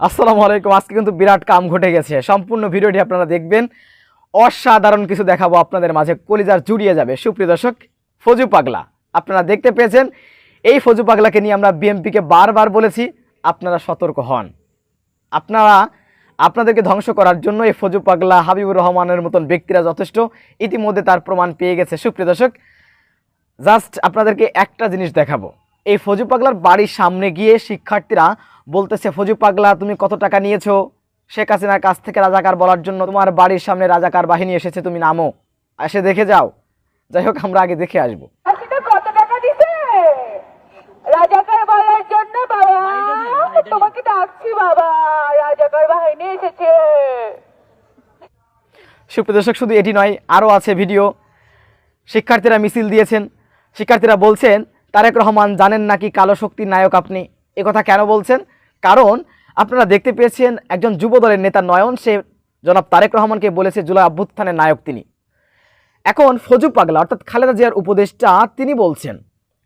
আসসালামু আলাইকুম। আজকে কিন্তু বিরাট কাম ঘটে গেছে। সম্পূর্ণ ভিডিওটি আপনারা দেখবেন। অসাধারণ কিছু দেখাবো আপনাদের মাঝে। কলিজার জুড়িয়ে যাবে। সুপ্রিয় দর্শক, ফজু পাগলা। আপনারা দেখতে পেয়েছেন, এই ফজু পাগলাকে নিয়ে আমরা বিএমপিকে বারবার বলেছি, আপনারা সতর্ক হন। আপনারা, আপনাদেরকে ধ্বংস করার জন্য এই ফজু পাগলা হাবিবুর রহমানের মতন ব্যক্তিরা যথেষ্ট। ইতিমধ্যে তার প্রমাণ পেয়ে গেছে। সুপ্রিয় দর্শক, জাস্ট আপনাদেরকে একটা জিনিস দেখাবো। এই ফজু পাগলার বাড়ির সামনে গিয়ে শিক্ষার্থীরা বলতেছে ফজু পাগলা তুমি কত টাকা নিয়েছো? শেখ হাসিনার কাছ থেকে রাজাকার বলার জন্য তোমার বাড়ির সামনে রাজাকার বাহিনী এসেছে তুমি নামো। এসে দেখে যাও। যাই হোক আমরা আগে দেখে আসব। হাসিনা কত টাকা দিছে? রাজাকার বলার জন্য বাবা তোমাকে ডাকছি বাবা রাজাকার বাহিনী এসেছে। সুপ্রিয় শুধু এটি নয় আরও আছে ভিডিও। শিক্ষার্থীরা মিছিল দিয়েছেন। শিক্ষার্থীরা বলছেন তারেক রহমান জানেন নাকি কালো শক্তির নায়ক আপনি? কথা কেন বলছেন? কারণ আপনারা দেখতে পেয়েছেন একজন যুবদলের নেতা নয়ন সে জনাব তারেক রহমানকে বলেছে জুলাই অভ্যুত্থানের নায়ক তিনি। এখন ফজু পাগলা অর্থাৎ খালেদা জিয়ার উপদেষ্টা, তিনি বলছেন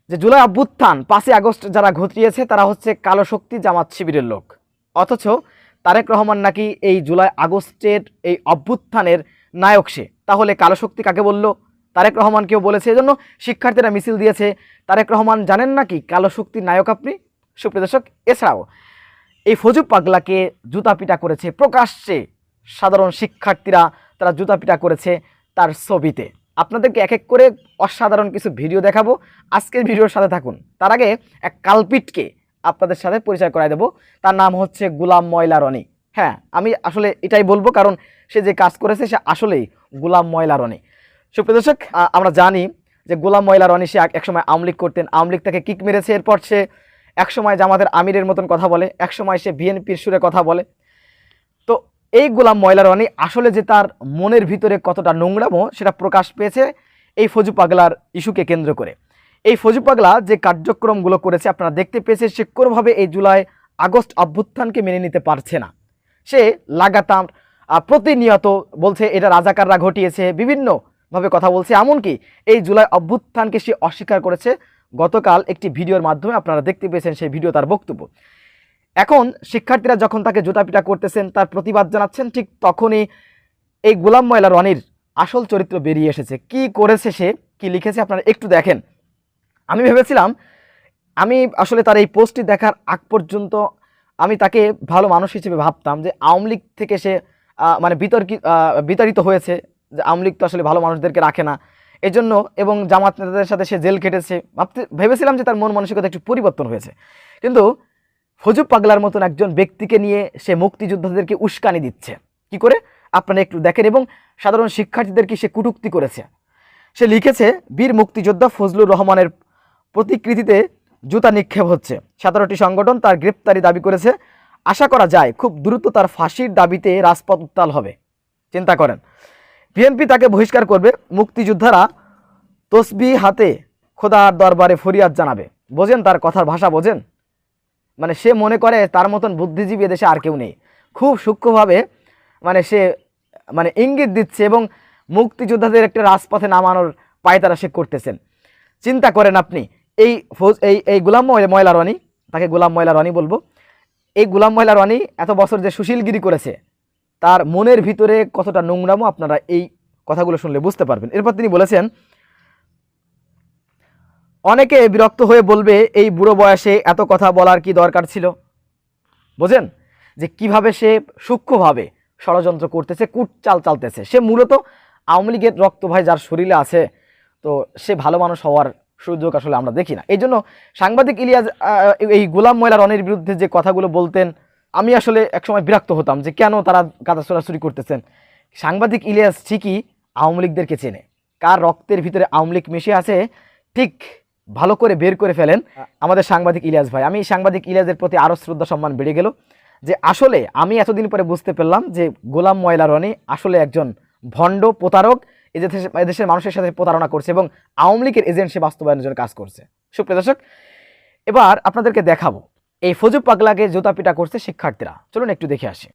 যে জুলাই অভ্যুত্থান পাঁচই আগস্ট যারা ঘটিয়েছে, তারা হচ্ছে কালো শক্তি জামাত শিবিরের লোক। অথচ তারেক রহমান নাকি এই জুলাই আগস্টের এই অভ্যুত্থানের নায়ক সে। তাহলে কালো শক্তি কাকে বলল? তারেক রহমানকেও বলেছে, এজন্য শিক্ষার্থীরা মিছিল দিয়েছে। তারেক রহমান জানেন নাকি কালো শক্তির নায়ক আপনি? সুপ্রিয় দর্শক, এছাড়াও এই ফজু পাগলাকে জুতা পিটা করেছে প্রকাশ্যে। সাধারণ শিক্ষার্থীরা তারা জুতা পিটা করেছে তার ছবিতে। আপনাদেরকে এক এক করে অসাধারণ কিছু ভিডিও দেখাবো। আজকের ভিডিওর সাথে থাকুন। তার আগে এক কালপিটকে আপনাদের সাথে পরিচয় করাই দেবো। তার নাম হচ্ছে গুলাম ময়লা রনি। হ্যাঁ আমি আসলে এটাই বলব, কারণ সে যে কাজ করেছে, সে আসলেই গুলাম ময়লা রনি। সুপ্রিয় দর্শক আমরা জানি যে গোলাম ময়লা রনি সে এক- একসময় আমলিক করতেন। আমলিক তাকে কিক মেরেছে, এরপর সে একসময় জামাতের আমিরের মতন কথা বলে একসময় সে বিএনপির সুরে কথা বলে। তো এই গোলাম ময়লা রনি আসলে যে তার মনের ভিতরে কতটা নোংরামো, সেটা প্রকাশ পেয়েছে এই ফজু পাগলার ইস্যুকে কেন্দ্র করে। এই ফজু পাগলা যে কার্যক্রমগুলো করেছে, আপনারা দেখতে পেয়েছে সে কোনোভাবে এই জুলাই আগস্ট অভ্যুত্থানকে মেনে নিতে পারছে না। সে লাগাতার প্রতিনিয়ত বলছে, এটা রাজাকাররা ঘটিয়েছে বিভিন্নভাবে কথা বলছে। এমনকি এই জুলাই অভ্যুত্থানকে সে অস্বীকার করেছে। গতকাল একটি ভিডিওর মাধ্যমে আপনারা দেখতে পেয়েছেন সেই ভিডিও তার বক্তব্য। এখন শিক্ষার্থীরা যখন তাকে জুতাপিটা করতেছেন, তার প্রতিবাদ জানাচ্ছেন, ঠিক তখনই এই গোলাম ময়লা রনির আসল চরিত্র বেরিয়ে এসেছে। কি করেছে সে? কি লিখেছে? আপনারা একটু দেখেন। আমি ভেবেছিলাম, আমি আসলে তার এই পোস্টটি দেখার আগ পর্যন্ত আমি তাকে ভালো মানুষ হিসেবে ভাবতাম যে আওয়ামী লীগ থেকে সে মানে বিতর্কিত বিতাড়িত হয়েছে। যে আওয়ামী লীগ তো আসলে ভালো মানুষদেরকে রাখে না। এজন্য এবং জামাত নেতাদের সাথে সে জেল কেটেছে ভাবতে, ভেবেছিলাম যে তার মন মানসিকতা একটু পরিবর্তন হয়েছে। কিন্তু ফজু পাগলার মতন একজন ব্যক্তিকে নিয়ে সে মুক্তিযোদ্ধাদেরকে উস্কানি দিচ্ছে। কি করে? আপনারা একটু দেখেন এবং সাধারণ শিক্ষার্থীদেরকে সে কুটুক্তি করেছে। সে লিখেছে, বীর মুক্তিযোদ্ধা ফজলুর রহমানের প্রতিকৃতিতে জুতা নিক্ষেপ হচ্ছে। সতেরোটি সংগঠন তার গ্রেপ্তারি দাবি করেছে। আশা করা যায় খুব দ্রুত তার ফাঁসির দাবিতে রাজপথ উত্তাল হবে। চিন্তা করেন। বিএনপি তাকে বহিষ্কার করবে, মুক্তিযোদ্ধারা তসবি হাতে খোদার দরবারে ফরিয়াদ জানাবে। বোঝেন তার কথার ভাষা, বোঝেন? মানে সে মনে করে তার মতন বুদ্ধিজীবী এদেশে আর কেউ নেই। খুব সূক্ষ্মভাবে মানে সে মানে ইঙ্গিত দিচ্ছে এবং মুক্তিযোদ্ধাদের একটা রাজপথে নামানোর পায়তারা সে করতেছেন। চিন্তা করেন আপনি, এই ফৌজ, এই এই গুলাম ময়- ময়লা রনি, তাকে গুলাম ময়লা রনি বলব, এই গুলাম ময়লা রনি এত বছর যে সুশীলগিরি করেছে তার মনের ভিতরে কতটা নোংরামো আপনারা এই কথাগুলো শুনলে বুঝতে পারবেন। এরপর তিনি বলেছেন, অনেকে বিরক্ত হয়ে বলবে, এই বুড়ো বয়সে এত কথা বলার কি দরকার ছিল? বোঝেন? যে কীভাবে সে সূক্ষ্মভাবে ষড়যন্ত্র করতেছে কুট চাল চালতেছে। সে মূলত আওয়ামী লীগের রক্ত ভাই যার শরীরে আছে, তো সে ভালো মানুষ হওয়ার সুযোগ আসলে আমরা দেখি না। এই জন্য সাংবাদিক ইলিয়াস এই গোলাম ময়লা রনের বিরুদ্ধে যে কথাগুলো বলতেন আমি আসলে একসময় বিরক্ত হতাম যে কেন তারা কাদা ছোড়াছুরি করতেছেন। সাংবাদিক ইলিয়াস ঠিকই আওয়ামী লীগদেরকে চেনে। কার রক্তের ভিতরে আওয়ামী লীগ মিশে আছে, ঠিক ভালো করে বের করে ফেলেন আমাদের সাংবাদিক ইলিয়াস ভাই। আমি সাংবাদিক ইলিয়াসের প্রতি আরও শ্রদ্ধা সম্মান বেড়ে গেল যে আসলে আমি এতদিন পরে বুঝতে পারলাম যে গোলাম ময়লা রনি আসলে একজন ভণ্ড প্রতারক, এদেশের এদেশের মানুষের সাথে প্রতারণা করছে এবং আওয়ামী লীগের এজেন্ট সে বাস্তবায়নের জন্য কাজ করছে। সুপ্রিয় দর্শক, এবার আপনাদেরকে দেখাবো এই ফজু পাগলাকে জুতা পিটা করছে শিক্ষার্থীরা। চলুন একটু দেখে আসি।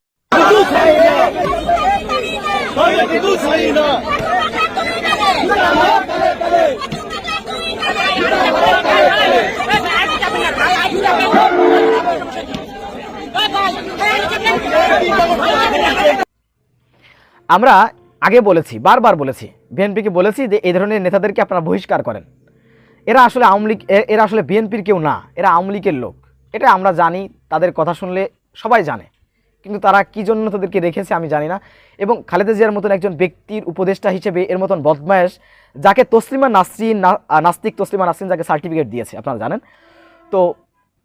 আমরা আগে বলেছি, বারবার বলেছি, বিএনপিকে বলেছি যে এই ধরনের নেতাদেরকে আপনারা বহিষ্কার করেন। এরা আসলে আওয়ামী লীগ এরা আসলে বিএনপির কেউ না, এরা আওয়ামী লীগের লোক। এটা আমরা জানি, তাদের কথা শুনলে সবাই জানে। কিন্তু তারা কি জন্য তাদেরকে রেখেছে আমি জানি না। এবং খালেদা জিয়ার মতন একজন ব্যক্তির উপদেষ্টা হিসেবে এর মতন বদমায়েশ, যাকে তসলিমা নাসরিন নাস্তিক তসলিমা নাসরিন যাকে সার্টিফিকেট দিয়েছে, আপনারা জানেন। তো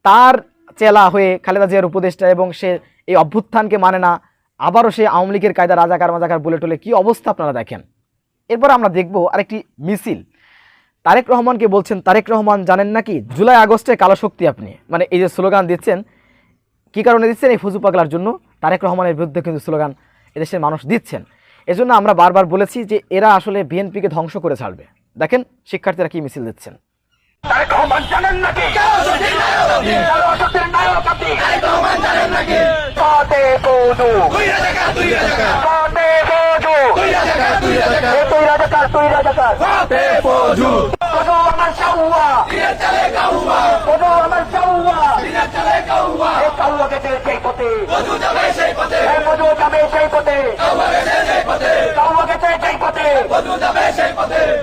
তার চেলা হয়ে খালেদা জিয়ার উপদেষ্টা এবং সে এই অভ্যুত্থানকে মানে না, আবারও সে আওয়ামী লীগের কায়দা রাজাকার মাজাকার বলে টলে কী অবস্থা আপনারা দেখেন? এরপর আমরা দেখব আরেকটি মিছিল। তারেক রহমানকে বলছেন তারেক রহমান জানেন নাকি? জুলাই আগস্টে কালো শক্তি আপনি। মানে এই যে স্লোগান দিচ্ছেন কী কারণে দিচ্ছেন এই ফুজু পাগলার জন্য? তারেক রহমানের বিরুদ্ধে কিন্তু স্লোগান এদেশের মানুষ দিচ্ছেন। এজন্য আমরা বারবার বলেছি যে এরা আসলে বিএনপিকে ধ্বংস করে ছাড়বে। দেখেন শিক্ষার্থীরা কি মিছিল দিচ্ছেন। তারেক রহমান জানেন নাকি? তুই রাজাকার তুই রাজাকার। আমার আমার কাউয়াকে যে সেই পথে? এ বধু যাবে সেই পথে। কাউয়াকে যে সেই পথে।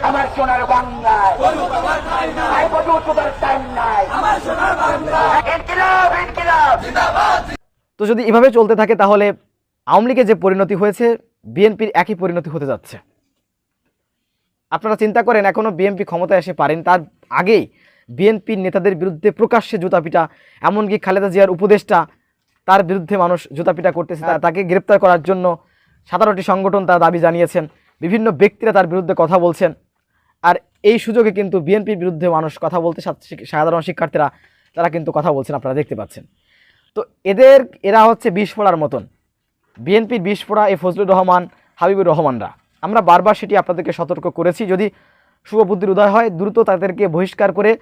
আমার সোনার বাংলায় বধু টাইম নাই ইনকিলাব ইনকিলাব। তো যদি এভাবে চলতে থাকে তাহলে আওয়ামী লীগের যে পরিণতি হয়েছে বিএনপির একই পরিণতি হতে যাচ্ছে। আপনারা চিন্তা করেন এখনও বিএনপি ক্ষমতায় এসে পারেন। তার আগেই বিএনপির নেতাদের বিরুদ্ধে প্রকাশ্যে জুতাপিটা, এমনকি খালেদা জিয়ার উপদেষ্টা তার বিরুদ্ধে মানুষ জুতাপিটা করতেছে। তাকে গ্রেপ্তার করার জন্য সাতারোটি সংগঠন তার দাবি জানিয়েছেন। বিভিন্ন ব্যক্তিরা তার বিরুদ্ধে কথা বলছেন। আর এই সুযোগে কিন্তু বিএনপির বিরুদ্ধে মানুষ কথা বলতে সাধারণ শিক্ষার্থীরা, তারা কিন্তু কথা বলছেন, আপনারা দেখতে পাচ্ছেন। তো এদের, এরা হচ্ছে বিষ ফোড়ার মতন। বিএনপির বিষ ফোড়া এ ফজলুর রহমান, হাবিবুর রহমানরা। আমরা বারবার সেটি আপনাদেরকে সতর্ক করেছি। যদি শুভবুদ্ধির উদয় হয়, দ্রুত তাদেরকে বহিষ্কার করে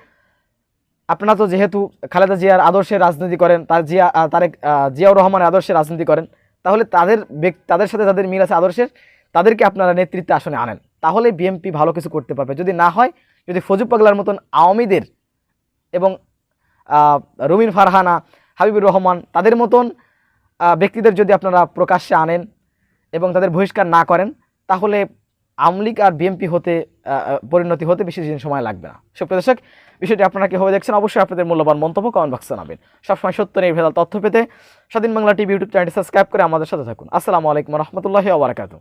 আপনারা তো যেহেতু খালেদা জিয়ার আদর্শের রাজনীতি করেন, তার জিয়া তারেক জিয়াউর রহমানের আদর্শে রাজনীতি করেন, তাহলে তাদের তাদের সাথে তাদের মিল আছে আদর্শের তাদেরকে আপনারা নেতৃত্বে আসনে আনেন। তাহলে বিএনপি ভালো কিছু করতে পারবে। যদি না হয়, যদি ফজু পাগলার মতন আওয়ামীদের এবং রুমিন ফারহানা, হাবিবুর রহমান, তাদের মতন ব্যক্তিদের যদি আপনারা প্রকাশ্যে আনেন এবং তাদের বহিষ্কার না করেন তাহলে আওয়ামী লীগ আর বিএনপি হতে পরিণতি হতে বেশি দিন সময় লাগবে না। সুপ্রিয় দর্শক, বিষয়টি আপনারা কীভাবে দেখছেন অবশ্যই আপনাদের মূল্যবান মন্তব্য কমেন্ট বক্সে জানাবেন। সবসময় সত্য নিয়ে ভেদাল তথ্য পেতে স্বাধীন বাংলা টিভি ইউটিউব চ্যানেলটি সাবস্ক্রাইব করে আমাদের সাথে থাকুন। আসসালামু আলাইকুম রহমতুল্লাহি ওবরাকাতু